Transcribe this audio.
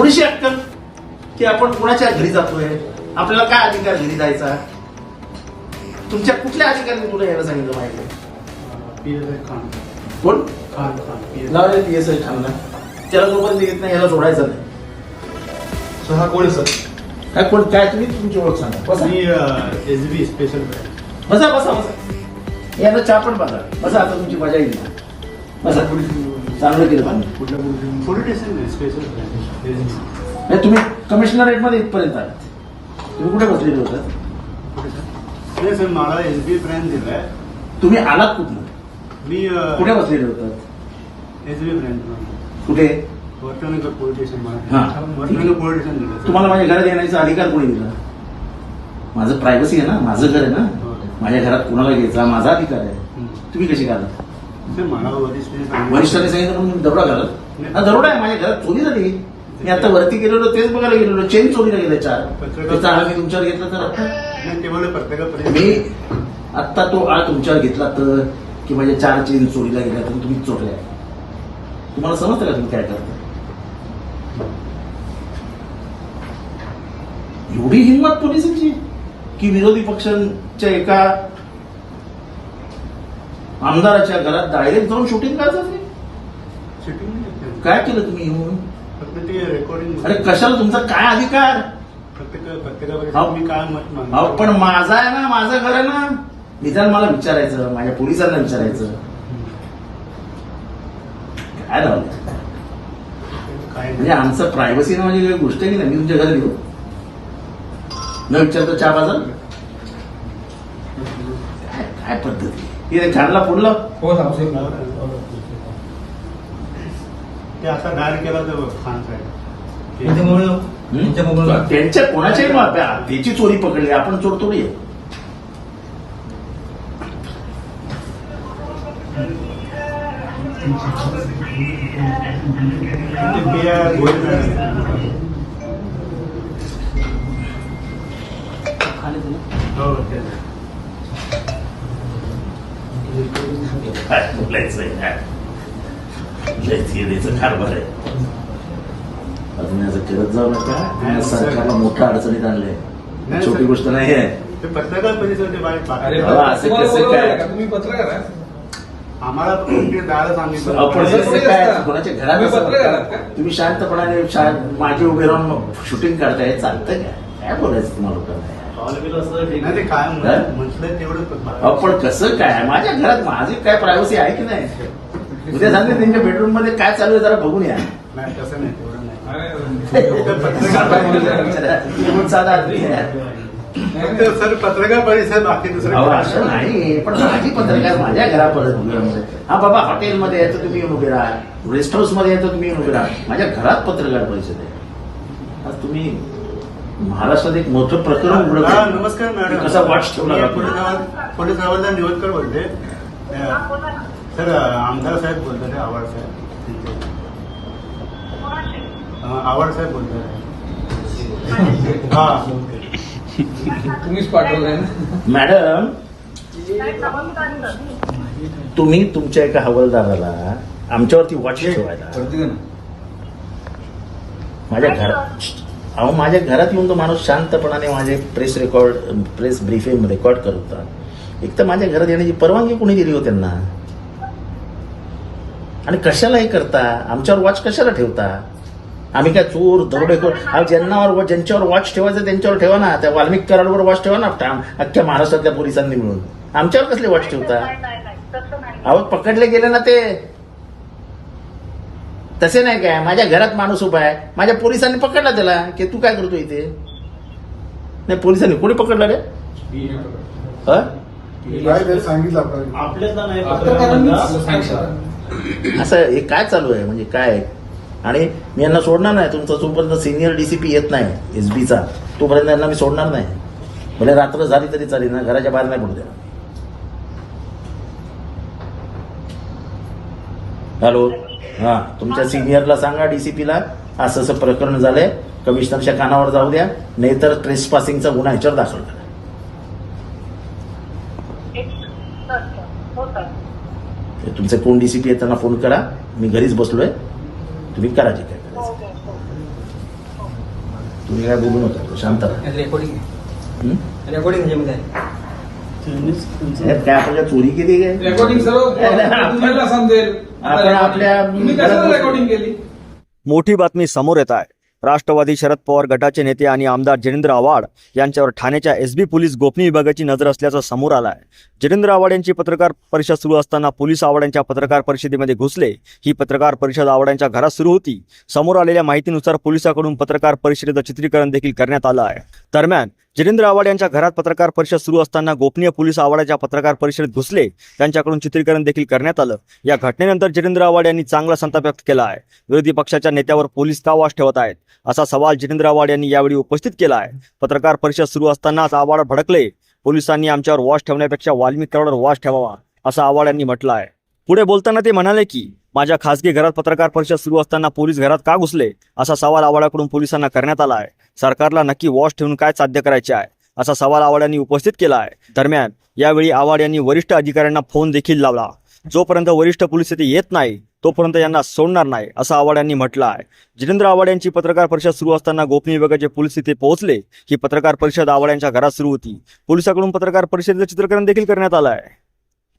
थोडीशी अक्कल की आपण कोणाच्या घरी जातोय? आपल्याला काय अधिकार घरी जायचा? तुमच्या कुठल्या अधिकाऱ्यांनी तुला यायला सांगितलं माहिती? कोण? खान खान पी एस लावले पी एस आय खानला त्याला जोपर्यंत येत नाही याला सोडायचं नाही. सर हा कोण सर? काय कोण? काय तुम्ही? तुमची ओळख सांगा. बसा. मी एस बी स्पेशल बसा बसा बसा. याला चहा पण बघा बसा आता तुमची मजा येईल. बसा. चांगलं केलं बी नाही, तुम्ही कमिशनरेटमध्ये इथपर्यंत आलात. तुम्ही कुठे बसलेले होतात मला एस बी ब्रँड दिलाय. तुम्ही आलात कुठनं? मी कुठे बसलेले होतात एस बी ब्रँड कुठे? वर्तनगर पोलीस स्टेशन हा. वर्तनगर पोलीस स्टेशन दिलं तुम्हाला माझ्या घरात येण्याचा अधिकार कोणी दिला? माझं प्रायव्हसी आहे ना माझं घर आहे ना. हो. माझ्या घरात कोणाला घ्यायचा माझा अधिकार आहे. तुम्ही कशी मला वरिष्ठांनी सांगितलं- म्हणून दरोडा घालत? हा दरोडा आहे माझ्या घरात चोरी झाली मी आता वरती गेलेलो तेच बघायला गेलेलो चेन चोरीला गेले चार. त्याचा आळ मी तुमच्यावर घेतला तर मी आत्ता तो आळ तुमच्यावर घेतला तर की माझ्या चार चेन चोरीला गेल्या तर तुम्ही चोरल्या. तुम्हाला समजतं का तुम्ही काय करता? एवढी हिंमत पोलिसांची? की विरोधी पक्षांच्या एका आमदाराच्या घरात डायरेक्ट जाऊन शूटिंग shooting नाही. काय केलं तुम्ही येऊन? फक्त ते रेकॉर्डिंग अरे कशाला तुमचा काय अधिकार? प्रत्येक अहो. मी काय मत मागतो? अहो पण माझा आहे ना माझं घर आहे ना. निदान मला विचारायचं माझ्या पोलिसांना विचारायचं. काय लावलं काय म्हणजे आमचं प्रायव्हसी ना म्हणजे काही गोष्ट आहे की नाही मी तुमच्या घरात येऊ. न विचारतो चहा बाजार? काय काय पद्धती? हे झाडला फोडलं हो. साहेब ते आता डायर केला तर खान साहेब त्यांच्यामुळे त्यांच्या कोणाच्याही मग त्याची चोरी पकडली आपण चोर थोडी आहे हो काय? बोलायचं आहे काय कारभार आहे. अजून असं करत जाऊ नका. या सरकारला मोठ्या अडचणीत आणलंय. छोटी. गोष्ट नाही आहे पत्रकार परिषद? तुम्ही पत्रकार आहे आम्हाला तुम्ही शांतपणाने मागे उभे राहून शूटिंग करताय चालतं काय काय बोलायचं तुम्हाला लोकांना? नाही ते काय हा? म्हण- म्हटलं तेवढं अहो, पण कसं काय? माझ्या घरात माझी काय प्रायव्हसी आहे की नाही? उद्या सांगते त्यांच्या बेडरूममध्ये काय चालू आहे जरा बघून या. नाही तसं नाही तेवढं नाही. साधा सर पत्रकार परिषद बाकी दुसरं असं नाही पण माझी पत्रकार माझ्या घरापर्यंत हा बाबा हॉटेलमध्ये यायचं तुम्ही येऊन उभे राहा. रेस्ट हाऊसमध्ये यायचं तुम्ही येऊन उभे राहा. माझ्या घरात पत्रकार परिषद आहे. आज तुम्ही महाराष्ट्रात एक मोठं प्रकरण उघडं हा. नमस्कार मॅडम. कसा वॉच ठेवला मी जातो? पोलीस हवालदार निवडकर बोलते सर आमदार साहेब बोलतात आवाड साहेब. अं, आवाड साहेब बोलतात हा. तुम्हीच पाठवलंय ना. मॅडम तुम्ही तुमच्या एका हवालदाराला आमच्यावरती वॉच ठेवायला. ना? माझ्या घरात अहो माझ्या घरात येऊन तो माणूस शांतपणाने माझे press record press briefing record करत होता. एक तर माझ्या घरात येण्याची परवानगी कोणी दिली हो त्यांना? आणि कशाला हे करता? आमच्यावर वॉच कशाला ठेवता? आम्ही काय चोर दरोडेखोर ज्यांनावर ज्यांच्यावर वॉच ठेवायचं त्यांच्यावर ठेवा ना. त्या वाल्मिक कराडवर वॉच ठेवा ना. अख्ख्या महाराष्ट्रातल्या पोलिसांनी मिळून. आमच्यावर कसले वॉच ठेवता? अहो पकडले गेले ना ते. तसे नाही काय? माझ्या घरात माणूस उभा आहे. माझ्या पोलिसांनी पकडला त्याला की तू काय करतो इथे? नाही पोलिसांनी कोणी पकडलं रे? हं? असं हे काय चालू आहे? म्हणजे काय? आहे? आणि मी यांना सोडणार नाही. तुमचा जोपर्यंत सिनियर डीसीपी येत नाही एस बीचा तोपर्यंत यांना मी सोडणार नाही. भले रात्र झाली तरी चालेल ना घराच्या बाहेर नाही पडू द्या हॅलो? हा तुमच्या सिनियरला सांगा डीसीपीला असं असं प्रकरण झालंय. कमिशनरच्या कानावर जाऊ द्या. नाहीतर ट्रेस पासिंगचा गुन्हा ह्याच्यावर दाखल करा. तुमचे कोण डीसीपी आहेत त्यांना फोन करा. मी घरीच बसलोय. तुम्ही करा जे काय करायचं. तुम्ही काय बोलू नका. शांत राहा. रेकॉर्डिंग हं? हे काय. आपल्या चोरी केली काय? रेकॉर्डिंग सर्व तुम्हाला समजेल. आपण आपल्या रेकॉर्डिंग केली? मोठी बातमी समोर येत आहे. राष्ट्रवादी शरद पवार गटाचे नेते आणि आमदार जितेंद्र आव्हाड यांच्यावर ठाण्याच्या एस बी पोलीस गोपनीय विभागाची नजर असल्याचं समोर आलं आहे. जितेंद्र आव्हाड यांची पत्रकार परिषद सुरू असताना पोलीस आव्हाड यांच्या पत्रकार परिषदेमध्ये घुसले. ही पत्रकार परिषद आव्हाड यांच्या घरात सुरू होती. समोर आलेल्या माहितीनुसार पोलिसांकडून पत्रकार परिषदेचं चित्रीकरण देखील करण्यात आलं आहे. दरम्यान जितेंद्र आव्हाड यांच्या घरात पत्रकार परिषद सुरू असताना गोपनीय पोलीस आव्हाडाच्या पत्रकार परिषदेत घुसले. त्यांच्याकडून चित्रीकरण देखील करण्यात आलं. या घटनेनंतर जितेंद्र आव्हाड यांनी चांगला संताप व्यक्त केला आहे. विरोधी पक्षाच्या नेत्यावर पोलीस का वास ठेवत आहेत? असा सवाल जितेंद्र आव्हाड यांनी यावेळी उपस्थित केला आहे. पत्रकार परिषद सुरू असतानाच आव्हाड भडकले. पोलिसांनी आमच्यावर वॉश ठेवण्यापेक्षा वाल्मिकावर वास वॉश ठेवावा असं आव्हाड यांनी म्हटलं आहे. पुढे बोलताना ते म्हणाले की माझ्या खासगी घरात पत्रकार परिषद सुरू असताना पोलीस घरात का घुसले? असा सवाल आव्हाडाकडून पोलिसांना करण्यात आला आहे. सरकारला नक्की वॉश ठेवून काय साध्य करायचे आहे? असा सवाल आव्हाड यांनी उपस्थित केला आहे. दरम्यान यावेळी आव्हाड यांनी वरिष्ठ अधिकाऱ्यांना फोन देखील लावला. जोपर्यंत वरिष्ठ पोलीस येथे येत नाही तोपर्यंत यांना सोडणार नाही असं आव्हाड यांनी म्हटलं आहे. जितेंद्र आव्हाड यांची पत्रकार परिषद सुरू असताना गोपनीय विभागाचे पोलीस तिथे पोहोचले. ही पत्रकार परिषद आव्हाड यांच्या घरात सुरू होती. पोलिसांकडून पत्रकार परिषदेचं चित्रकरण देखील करण्यात आलं आहे.